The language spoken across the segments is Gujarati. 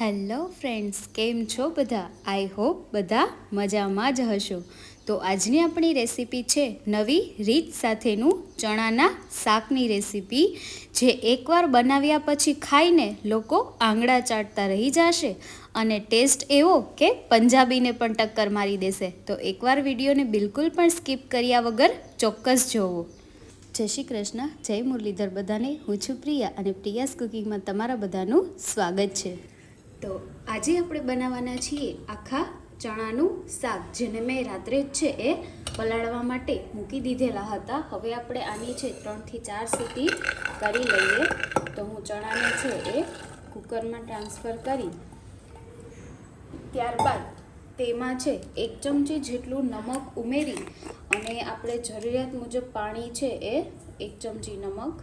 હેલો ફ્રેન્ડ્સ, કેમ છો બધા? આઈ હોપ બધા મજામાં જ હશો. તો આજની આપણી રેસીપી છે નવી રીત સાથેનું ચણાના શાકની રેસીપી. જે એકવાર બનાવ્યા પછી ખાઈને લોકો આંગળા ચાટતા રહી જશે અને ટેસ્ટ એવો કે પંજાબીને પણ ટક્કર મારી દેશે. તો એકવાર વિડીયોને બિલકુલ પણ સ્કીપ કર્યા વગર ચોક્કસ જોવો. જય શ્રી કૃષ્ણ, જય મુરલીધર બધાને. હું છું પ્રિયા અને પ્રિયાસ કુકિંગમાં તમારા બધાનું સ્વાગત છે. તો આજે આપણે બનાવવાના છીએ આખા ચણાનું શાક, જેને મેં રાત્રે જ છે એ પલાળવા માટે મૂકી દીધેલા હતા. હવે આપણે આની છે ત્રણથી ચાર સીટી કરી લઈએ. તો હું ચણાને છે એ કુકરમાં ટ્રાન્સફર કરી ત્યારબાદ તેમાં છે એક ચમચી જેટલું નમક ઉમેરી અને આપણે જરૂરિયાત મુજબ પાણી છે એ એક ચમચી નમક.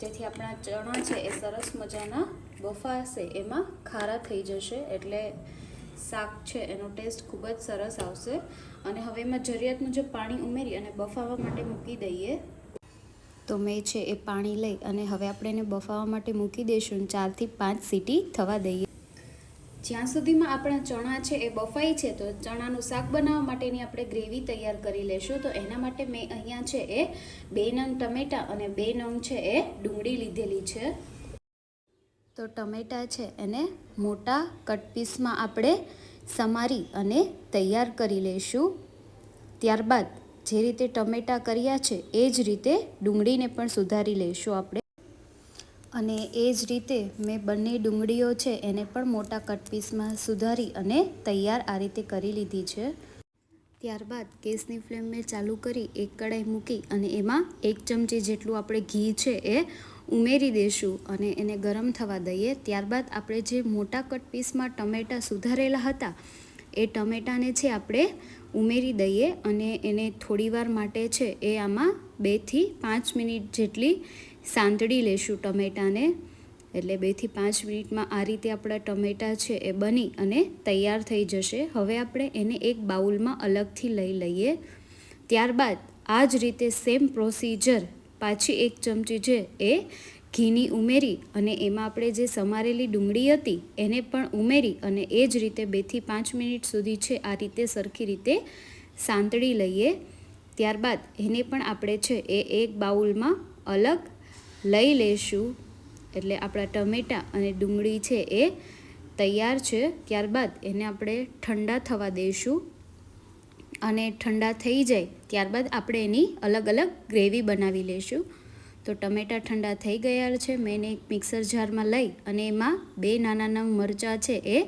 જેથી આપણા ચણા છે એ સરસ મજાના બફાશે એમાં ખારા થઈ જશે, એટલે શાક છે, એનો ટેસ્ટ ખૂબ જ સરસ આવશે. અને હવે એમાં જરૂરિયાત મુજબ પાણી ઉમેરી અને બફાવા માટે મૂકી દઈએ. તો મેં છે એ પાણી લઈ અને હવે આપણે એને બફાવા માટે મૂકી દઈશું ચારથી પાંચ સીટી થવા દઈએ. જ્યાં સુધીમાં આપણા ચણા છે એ બફાઈ છે, તો ચણાનું શાક બનાવવા માટેની આપણે ગ્રેવી તૈયાર કરી લેશું. તો એના માટે મેં અહીંયા છે એ બે નંગ ટમેટાં અને બે નંગ છે એ ડુંગળી લીધેલી છે. તો ટમેટાં છે એને મોટા કટ પીસમાં આપણે સમારી અને તૈયાર કરી લઈશું. ત્યારબાદ જે રીતે ટમેટાં કર્યા છે, એ જ રીતે ડુંગળીને પણ સુધારી લઈશું આપણે. અને એ જ રીતે મેં બંને ડુંગળીઓ છે, એને પણ મોટા કટ પીસમાં સુધારી અને તૈયાર આ રીતે કરી લીધી છે. ત્યારબાદ ગેસની ફ્લેમ મેં ચાલુ કરી, એક કડાઈ મૂકી અને એમાં એક ચમચી જેટલું આપણે ઘી છે, એ ઉમેરી દઈશું અને એને ગરમ થવા દઈએ. ત્યારબાદ આપણે જે મોટા કટ પીસમાં ટમેટાં સુધારેલા હતા, એ ટમેટાને છે આપણે ઉમેરી દઈએ અને એને થોડીવાર માટે છે એ આમાં બેથી પાંચ મિનિટ જેટલી સાંતળી લેશું ટમેટાને. એટલે બેથી પાંચ મિનિટમાં આ રીતે આપણા ટમેટાં છે એ બની અને તૈયાર થઈ જશે. હવે આપણે એને એક બાઉલમાં અલગથી લઈ લઈએ. ત્યારબાદ આ જ રીતે સેમ પ્રોસીજર પાછી એક ચમચી છે એ ઘીની ઉમેરી અને એમાં આપણે જે સમારેલી ડુંગળી હતી એને પણ ઉમેરી અને એ જ રીતે બેથી પાંચ મિનિટ સુધી છે આ રીતે સરખી રીતે સાંતળી લઈએ. ત્યારબાદ એને પણ આપણે છે એ એક બાઉલમાં અલગ લઈ લેશું. એટલે આપણા ટમેટાં અને ડુંગળી છે એ તૈયાર છે. ત્યારબાદ એને આપણે ઠંડા થવા દઈશું અને ઠંડા થઈ જાય ત્યારબાદ આપણે એની અલગ અલગ ગ્રેવી બનાવી લઈશું. તો ટમેટાં ઠંડા થઈ ગયા છે, મેં એને એક મિક્સર જારમાં લઈ અને એમાં બે નાના નાના મરચાં છે એ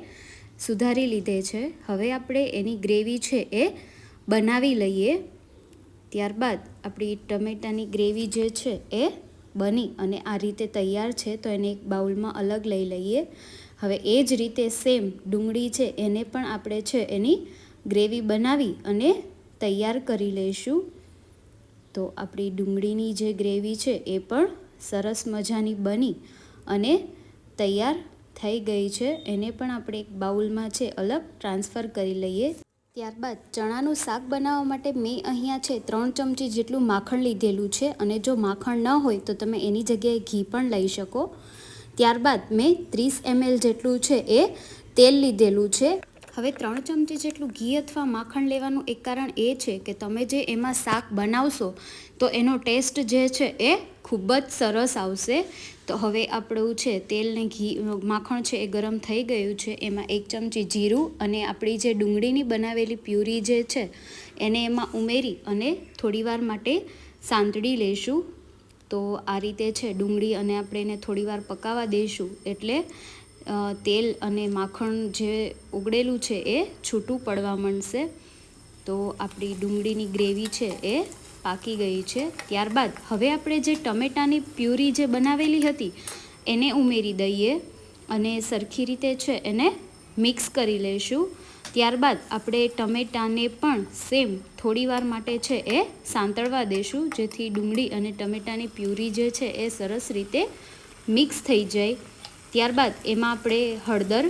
સુધારી લીધે છે. હવે આપણે એની ગ્રેવી છે એ બનાવી લઈએ. ત્યારબાદ આપણી ટમેટાની ગ્રેવી જે છે એ બની અને આ રીતે તૈયાર છે, તો એને એક બાઉલમાં અલગ લઈ લઈએ. હવે એ જ રીતે સેમ ડુંગળી છે, એને પણ આપણે છે એની ગ્રેવી બનાવી અને તૈયાર કરી લઈશું. તો આપણી ડુંગળીની જે ગ્રેવી છે એ પણ સરસ મજાની બની અને તૈયાર થઈ ગઈ છે. એને પણ આપણે એક બાઉલમાં છે અલગ ટ્રાન્સફર કરી લઈએ. ત્યારબાદ ચણાનું શાક બનાવવા માટે મેં અહીંયા છે ત્રણ ચમચી જેટલું માખણ લીધેલું છે અને જો માખણ ન હોય તો તમે એની જગ્યાએ ઘી પણ લઈ શકો. ત્યારબાદ મેં ત્રીસ એમએલ જેટલું છે એ તેલ લીધેલું છે. હવે ત્રણ ચમચી જેટલું ઘી અથવા માખણ લેવાનું એક કારણ એ છે કે તમે જે એમાં શાક બનાવશો, તો એનો ટેસ્ટ જે છે એ ખૂબ જ સરસ આવશે. તો હવે આપણું છે તેલને ઘી, માખણ છે એ ગરમ થઈ ગયું છે. એમાં એક ચમચી જીરું અને આપણી જે ડુંગળીની બનાવેલી પ્યુરી જે છે, એને એમાં ઉમેરી અને થોડીવાર માટે સાંતળી લઈશું તો આ રીતે છે ડુંગળી અને આપણે એને થોડીવાર પકાવવા દઈશું એટલે તેલ અને માખણ જે ઉગડેલું છે એ છૂટું પડવા માંડશે. તો આપણી ડુંગળીની ગ્રેવી છે એ પાકી ગઈ છે. ત્યારબાદ હવે આપણે જે ટમેટાની પ્યુરી જે બનાવેલી હતી, એને ઉમેરી દઈએ અને સરખી રીતે છે એને મિક્સ કરી લઈશું. ત્યારબાદ આપણે ટમેટાને પણ સેમ થોડીવાર માટે છે એ સાંતળવા દઈશું, જેથી ડુંગળી અને ટમેટાની પ્યુરી જે છે એ સરસ રીતે મિક્સ થઈ જાય. ત્યારબાદ એમાં આપણે હળદર,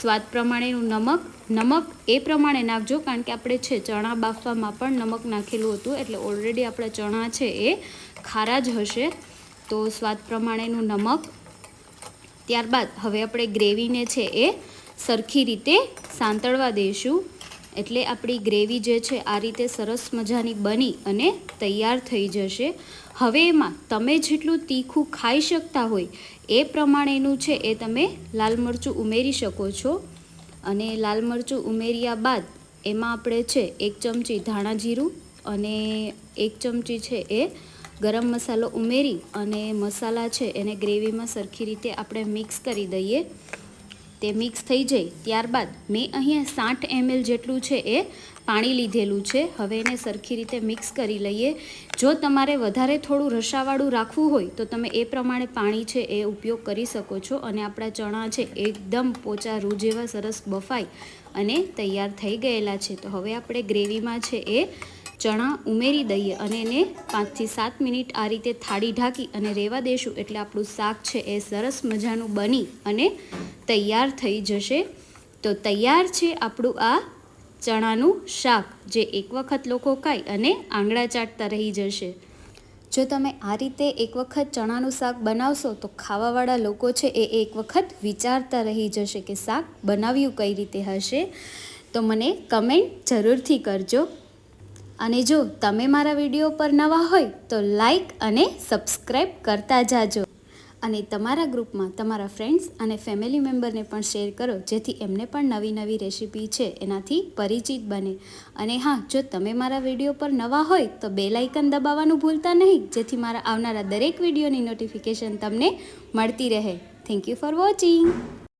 સ્વાદ પ્રમાણેનું નમક નમક એ પ્રમાણે નાખજો કારણ કે આપણે છે ચણા બાફવામાં પણ નમક નાખેલું હતું એટલે ઓલરેડી આપણા ચણા છે એ ખારા જ હશે. તો સ્વાદ પ્રમાણેનું નમક. ત્યારબાદ હવે આપણે ગ્રેવીને છે એ સરખી રીતે સાંતળવા દઈશું. એટલે આપણી ગ્રેવી જે છે, આ રીતે સરસ મજાની બની અને તૈયાર થઈ જશે. હવે એમાં તમે જેટલું તીખું ખાઈ શકતા હોય, એ પ્રમાણેનું છે એ તમે લાલ મરચું ઉમેરી શકો છો. અને લાલ મરચું ઉમેર્યા બાદ એમાં આપણે છે, એક ચમચી ધાણા જીરું અને એક ચમચી છે એ ગરમ મસાલો ઉમેરી અને મસાલા છે એને ગ્રેવીમાં સરખી રીતે આપણે મિક્સ કરી દઈએ. તે મિક્સ થઈ જાય ત્યારબાદ મેં અહીંયા સાઠ એમએલ જેટલું છે એ પાણી લીધેલું છે. હવે એને સરખી રીતે મિક્સ કરી લઈએ. જો તમારે વધારે થોડું રસાવાળું રાખવું હોય તો તમે એ પ્રમાણે પાણી છે એ ઉપયોગ કરી શકો છો અને આપણા ચણા છે એકદમ પોચા રૂ જેવા સરસ બફાઈ અને તૈયાર થઈ ગયેલા છે. તો હવે આપણે ગ્રેવીમાં છે એ ચણા ઉમેરી દઈએ અને એને પાંચથી સાત મિનિટ આ રીતે થાળી ઢાંકી અને રહેવા દેશું એટલે આપણું શાક છે એ સરસ મજાનું બની અને તૈયાર થઈ જશે. તો તૈયાર છે આપણું આ ચણાનું શાક, જે એક વખત લોકો ખાય અને આંગળા ચાટતા રહી જશે. જો તમે આ રીતે એક વખત ચણાનું શાક બનાવશો તો ખાવાવાળા લોકો છે એ એક વખત વિચારતા રહી જશે કે શાક બનાવ્યું કઈ રીતે હશે. તો મને કમેન્ટ જરૂરથી કરજો. અને જો તમે મારા વીડિયો પર નવા હોય તો લાઈક અને સબસ્ક્રાઈબ કરતા જાજો. અને તમારા ગ્રુપમાં તમારા ફ્રેન્ડ્સ અને ફેમિલી મેમ્બરને પણ શેર કરો, જેથી એમને પણ નવી નવી રેસીપી છે એનાથી પરિચિત બને. અને હા, જો તમે મારા વીડિયો પર નવા હોય તો બે લાઇકન દબાવવાનું ભૂલતા નહીં, જેથી મારા આવનારા દરેક વિડીયોની નોટિફિકેશન તમને મળતી રહે. Thank you for watching.